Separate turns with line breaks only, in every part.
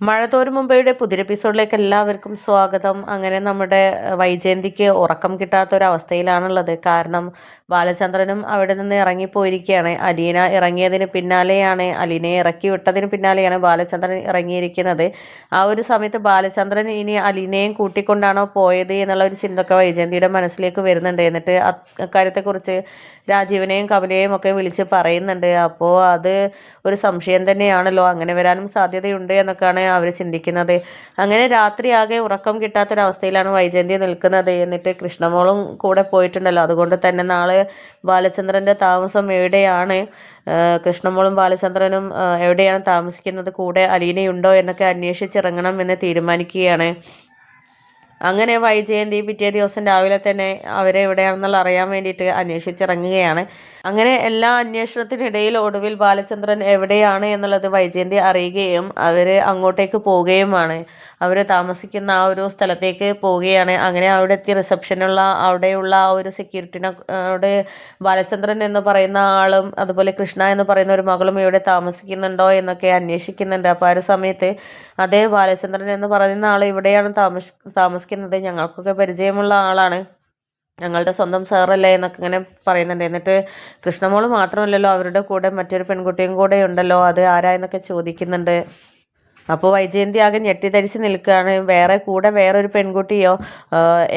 മഴ തോരും പുതിയ എപ്പിസോഡിലേക്ക് എല്ലാവർക്കും സ്വാഗതം. അങ്ങനെ നമ്മുടെ വൈജയന്തിക്ക് ഉറക്കം കിട്ടാത്ത ഒരു കിട്ടാത്തൊരവസ്ഥയിലാണുള്ളത്. കാരണം ബാലചന്ദ്രനും അവിടെ നിന്ന് ഇറങ്ങിപ്പോയിരിക്കുകയാണ്. അലീന ഇറങ്ങിയതിന് പിന്നാലെയാണ് അലീനയെ ഇറക്കി വിട്ടതിന് പിന്നാലെയാണ് ബാലചന്ദ്രൻ ഇറങ്ങിയിരിക്കുന്നത്. ആ ഒരു സമയത്ത് ബാലചന്ദ്രൻ ഇനി അലീനയും കൂട്ടിക്കൊണ്ടാണോ പോയത് എന്നുള്ള ഒരു ചിന്തയൊക്കെ വൈജയന്തിയുടെ മനസ്സിലേക്ക് വരുന്നുണ്ട്. എന്നിട്ട് അക്കാര്യത്തെക്കുറിച്ച് രാജീവനെയും കമലയെയും ഒക്കെ വിളിച്ച് പറയുന്നുണ്ട്. അപ്പോൾ അത് ഒരു സംശയം തന്നെയാണല്ലോ. അങ്ങനെ വരാനും സാധ്യതയുണ്ട് എന്നൊക്കെയാണ് അവർ ചിന്തിക്കുന്നത്. അങ്ങനെ രാത്രി ആകെ ഉറക്കം കിട്ടാത്തൊരവസ്ഥയിലാണ് വൈജയന്തി നിൽക്കുന്നത് എന്നിട്ട് കൃഷ്ണമോളും കൂടെ പോയിട്ടുണ്ടല്ലോ. അതുകൊണ്ട് തന്നെ നാളെ ബാലചന്ദ്രന്റെ താമസം എവിടെയാണ്? കൃഷ്ണമോളും ബാലചന്ദ്രനും എവിടെയാണ് താമസിക്കുന്നത്? കൂടെ അലീനയുണ്ടോ എന്നൊക്കെ അന്വേഷിച്ചിറങ്ങണം എന്ന് തീരുമാനിക്കുകയാണ്. അങ്ങനെ വൈജയന്തി പിറ്റേ ദിവസം രാവിലെ തന്നെ അവരെ എവിടെയാണെന്നുള്ള അറിയാൻ വേണ്ടിയിട്ട് അന്വേഷിച്ചിറങ്ങുകയാണ്. അങ്ങനെ എല്ലാ അന്വേഷണത്തിനിടയിൽ ഒടുവിൽ ബാലചന്ദ്രൻ എവിടെയാണ് എന്നുള്ളത് വൈജയന്തി അറിയുകയും അവർ അങ്ങോട്ടേക്ക് പോവുകയുമാണ്. അവർ താമസിക്കുന്ന ആ ഒരു സ്ഥലത്തേക്ക് പോവുകയാണ്. അങ്ങനെ അവിടെ എത്തി റിസപ്ഷനുള്ള അവിടെയുള്ള ആ ഒരു സെക്യൂരിറ്റിനോട് ബാലചന്ദ്രൻ എന്ന് പറയുന്ന ആളും അതുപോലെ കൃഷ്ണ എന്ന് പറയുന്ന ഒരു മകളും ഇവിടെ താമസിക്കുന്നുണ്ടോ എന്നൊക്കെ അന്വേഷിക്കുന്നുണ്ട്. അപ്പോൾ ആ ഒരു സമയത്ത് അതേ ബാലചന്ദ്രൻ എന്ന് പറയുന്ന ആൾ ഇവിടെയാണ് താമസ താമസിക്കുന്നത്. ഞങ്ങൾക്കൊക്കെ പരിചയമുള്ള ആളാണ്. ഞങ്ങളുടെ സ്വന്തം സാറല്ലേ എന്നൊക്കെ ഇങ്ങനെ പറയുന്നുണ്ട്. എന്നിട്ട് കൃഷ്ണമോൾ മാത്രമല്ലല്ലോ അവരുടെ കൂടെ മറ്റൊരു പെൺകുട്ടിയും കൂടെ ഉണ്ടല്ലോ അത് ആരാ എന്നൊക്കെ ചോദിക്കുന്നുണ്ട്. അപ്പോൾ വൈജയന്തി ആകെ ഞെട്ടിത്തരിച്ച് നിൽക്കുകയാണ്. വേറെ കൂടെ ഒരു പെൺകുട്ടിയോ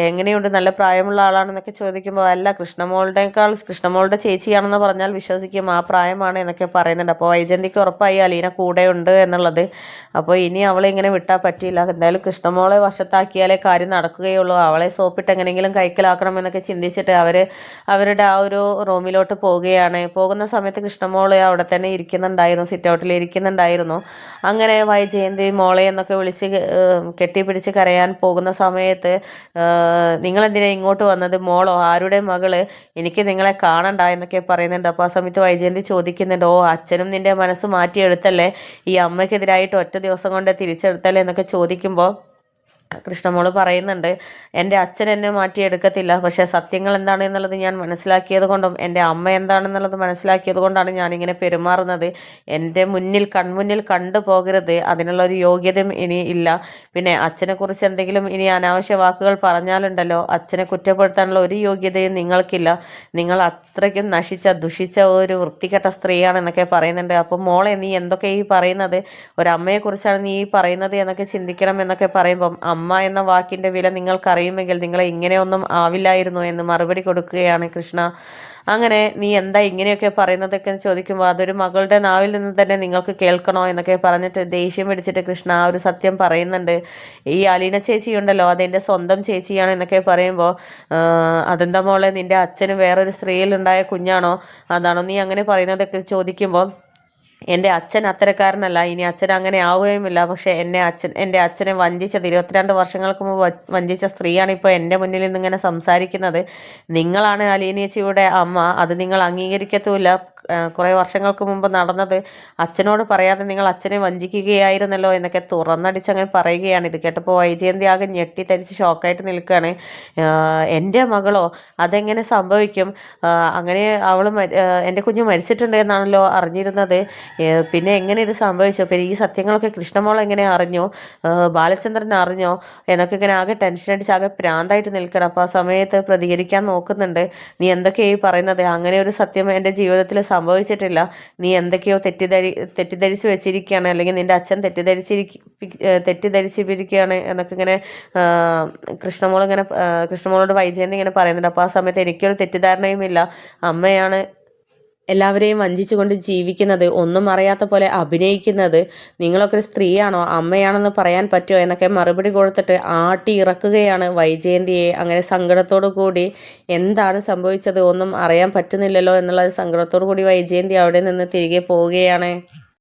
എങ്ങനെയുണ്ട്? നല്ല പ്രായമുള്ള ആളാണെന്നൊക്കെ ചോദിക്കുമ്പോൾ അല്ല കൃഷ്ണമോളുടെക്കാൾ കൃഷ്ണമോളുടെ ചേച്ചിയാണെന്ന് പറഞ്ഞാൽ വിശ്വസിക്കും ആ പ്രായമാണ് എന്നൊക്കെ പറയുന്നുണ്ട്. അപ്പോൾ വൈജയന്തിക്ക് ഉറപ്പായി അലീന കൂടെയുണ്ട് എന്നുള്ളത്. അപ്പോൾ ഇനി അവളെ ഇങ്ങനെ വിട്ടാൽ പറ്റിയില്ല. എന്തായാലും കൃഷ്ണമോളെ വശത്താക്കിയാലേ കാര്യം നടക്കുകയുള്ളൂ. അവളെ സോപ്പിട്ട് എങ്ങനെയെങ്കിലും കൈക്കലാക്കണം എന്നൊക്കെ ചിന്തിച്ചിട്ട് അവർ അവരുടെ ആ ഒരു റൂമിലോട്ട് പോവുകയാണ്. പോകുന്ന സമയത്ത് കൃഷ്ണമോൾ അവിടെ തന്നെ ഇരിക്കുന്നുണ്ടായിരുന്നു സിറ്റ് ഔട്ടിൽ ഇരിക്കുന്നുണ്ടായിരുന്നു. അങ്ങനെ വൈജയന്തി ജയന്തി മോളെ എന്നൊക്കെ വിളിച്ച് കെട്ടിപ്പിടിച്ച് കരയാൻ പോകുന്ന സമയത്ത് നിങ്ങളെന്തിനാ ഇങ്ങോട്ട് വന്നത്? മോളോ ആരുടെ മകൾ? എനിക്ക് നിങ്ങളെ കാണണ്ട എന്നൊക്കെ പറയുന്നുണ്ട്. അപ്പോൾ ആ സമയത്ത് വൈജയന്തി ചോദിക്കുന്നുണ്ട് ഓ അച്ഛനും നിന്റെ മനസ്സ് മാറ്റിയെടുത്തല്ലേ? ഈ അമ്മയ്ക്കെതിരായിട്ട് ഒറ്റ ദിവസം കൊണ്ട് തിരിച്ചെടുത്തല്ലേ? എന്നൊക്കെ ചോദിക്കുമ്പോൾ കൃഷ്ണമോൾ പറയുന്നുണ്ട് എന്റെ അച്ഛൻ എന്നെ മാറ്റിയെടുക്കത്തില്ല പക്ഷേ സത്യങ്ങൾ എന്താണ് എന്നുള്ളത് ഞാൻ മനസ്സിലാക്കിയത് കൊണ്ടും എന്റെ അമ്മ എന്താണെന്നുള്ളത് മനസ്സിലാക്കിയത് കൊണ്ടാണ് ഞാനിങ്ങനെ പെരുമാറുന്നത്. എന്റെ മുന്നിൽ കൺമുന്നിൽ കണ്ടു പോകരുത് അതിനുള്ള ഒരു യോഗ്യതയും ഇനി ഇല്ല. പിന്നെ അച്ഛനെക്കുറിച്ച് എന്തെങ്കിലും ഇനി അനാവശ്യ വാക്കുകൾ പറഞ്ഞാലുണ്ടല്ലോ അച്ഛനെ കുറ്റപ്പെടുത്താനുള്ള ഒരു യോഗ്യതയും നിങ്ങൾക്കില്ല. നിങ്ങൾ അത്രയ്ക്കും നശിച്ച ദുഷിച്ച ഒരു വൃത്തികെട്ട സ്ത്രീയാണെന്നൊക്കെ പറയുന്നുണ്ട്. അപ്പം മോളെ നീ എന്തൊക്കെ ഈ പറയുന്നത്? ഒരമ്മയെക്കുറിച്ചാണ് നീ ഈ പറയുന്നത് എന്നൊക്കെ ചിന്തിക്കണം എന്നൊക്കെ പറയുമ്പം അമ്മ എന്ന വാക്കിന്റെ വില നിങ്ങൾക്കറിയുമെങ്കിൽ നിങ്ങളെ ഇങ്ങനെയൊന്നും ആവില്ലായിരുന്നു എന്ന് മറുപടി കൊടുക്കുകയാണ് കൃഷ്ണ. അങ്ങനെ നീ എന്താ ഇങ്ങനെയൊക്കെ പറയുന്നതൊക്കെ ചോദിക്കുമ്പോൾ അതൊരു മകളുടെ നാവിൽ നിന്ന് തന്നെ നിങ്ങൾക്ക് കേൾക്കണോ എന്നൊക്കെ പറഞ്ഞിട്ട് ദേഷ്യം പിടിച്ചിട്ട് കൃഷ്ണ ആ ഒരു സത്യം പറയുന്നുണ്ട്. ഈ അലീന ചേച്ചി ഉണ്ടല്ലോ അതെന്റെ സ്വന്തം ചേച്ചിയാണ് എന്നൊക്കെ പറയുമ്പോൾ അതെന്താ മോളെ നിന്റെ അച്ഛന് വേറൊരു സ്ത്രീയിലുണ്ടായ കുഞ്ഞാണോ? അതാണോ നീ അങ്ങനെ പറയുന്നതൊക്കെ ചോദിക്കുമ്പോൾ എന്റെ അച്ഛൻ അത്തരക്കാരനല്ല. ഇനി അച്ഛൻ അങ്ങനെ ആവുകയുമില്ല. പക്ഷേ എന്നെ അച്ഛൻ എന്റെ അച്ഛനെ വഞ്ചിച്ചത് ഇരുപത്തിരണ്ട് വർഷങ്ങൾക്ക് മുമ്പ് വഞ്ചിച്ച സ്ത്രീയാണ് ഇപ്പോൾ എന്റെ മുന്നിൽ നിന്നിങ്ങനെ സംസാരിക്കുന്നത്. നിങ്ങളാണ് അലീനേച്ചിയുടെ അമ്മ. അത് നിങ്ങൾ അംഗീകരിക്കത്തുമില്ല. കുറേ വർഷങ്ങൾക്ക് മുമ്പ് നടന്നത് അച്ഛനോട് പറയാതെ നിങ്ങൾ അച്ഛനെ വഞ്ചിക്കുകയായിരുന്നല്ലോ എന്നൊക്കെ തുറന്നടിച്ച് അങ്ങനെ പറയുകയാണ്. ഇത് കേട്ടപ്പോൾ വൈജയന്തി ആകെ ഞെട്ടിത്തരിച്ച് ഷോക്കായിട്ട് നിൽക്കുകയാണ്. എന്റെ മകളോ അതെങ്ങനെ സംഭവിക്കും? അങ്ങനെ അവൾ എന്റെ കുഞ്ഞ് മരിച്ചിട്ടുണ്ട് എന്നാണല്ലോ അറിഞ്ഞിരുന്നത്. പിന്നെ എങ്ങനെ ഇത് സംഭവിച്ചു? പിന്നെ ഈ സത്യങ്ങളൊക്കെ കൃഷ്ണമോൾ എങ്ങനെ അറിഞ്ഞു? ബാലചന്ദ്രൻ അറിഞ്ഞോ? എന്നൊക്കെ ഇങ്ങനെ ആകെ ടെൻഷൻ അടിച്ച് ആകെ പ്രാന്തായിട്ട് നിൽക്കണം അപ്പോൾ ആ സമയത്ത് പ്രതികരിക്കാൻ നോക്കുന്നുണ്ട്. നീ എന്തൊക്കെയായി പറയുന്നത്? അങ്ങനെ ഒരു സത്യം എന്റെ ജീവിതത്തിൽ സംഭവിച്ചിട്ടില്ല. നീ എന്തൊക്കെയോ തെറ്റിദ്ധരി തെറ്റിദ്ധരിച്ച് വെച്ചിരിക്കുകയാണ് അല്ലെങ്കിൽ നിന്റെ അച്ഛൻ തെറ്റിദ്ധരിച്ചിരിക്ക തെറ്റിദ്ധരിച്ചിരിക്കുകയാണ് എന്നൊക്കെ ഇങ്ങനെ കൃഷ്ണമോൾ ഇങ്ങനെ കൃഷ്ണമോളോട് വൈജയന്തി ഇങ്ങനെ പറയുന്നുണ്ട്. അപ്പോൾ ആ സമയത്ത് എനിക്കൊരു തെറ്റിദ്ധാരണയും ഇല്ല അമ്മയാണ് എല്ലാവരെയും വഞ്ചിച്ചുകൊണ്ട് ജീവിക്കുന്നത് ഒന്നും അറിയാത്ത പോലെ അഭിനയിക്കുന്നത് നിങ്ങളൊക്കെ ഒരു സ്ത്രീയാണോ അമ്മയാണെന്ന് പറയാൻ പറ്റുമോ എന്നൊക്കെ മറുപടി കൊടുത്തിട്ട് ആട്ടി ഇറക്കുകയാണ് വൈജയന്തിയെ. അങ്ങനെ സങ്കടത്തോടു കൂടി എന്താണ് സംഭവിച്ചത് ഒന്നും അറിയാൻ പറ്റുന്നില്ലല്ലോ എന്നുള്ള ഒരു സങ്കടത്തോടു കൂടി വൈജയന്തി അവിടെ നിന്ന് തിരികെ പോവുകയാണ്.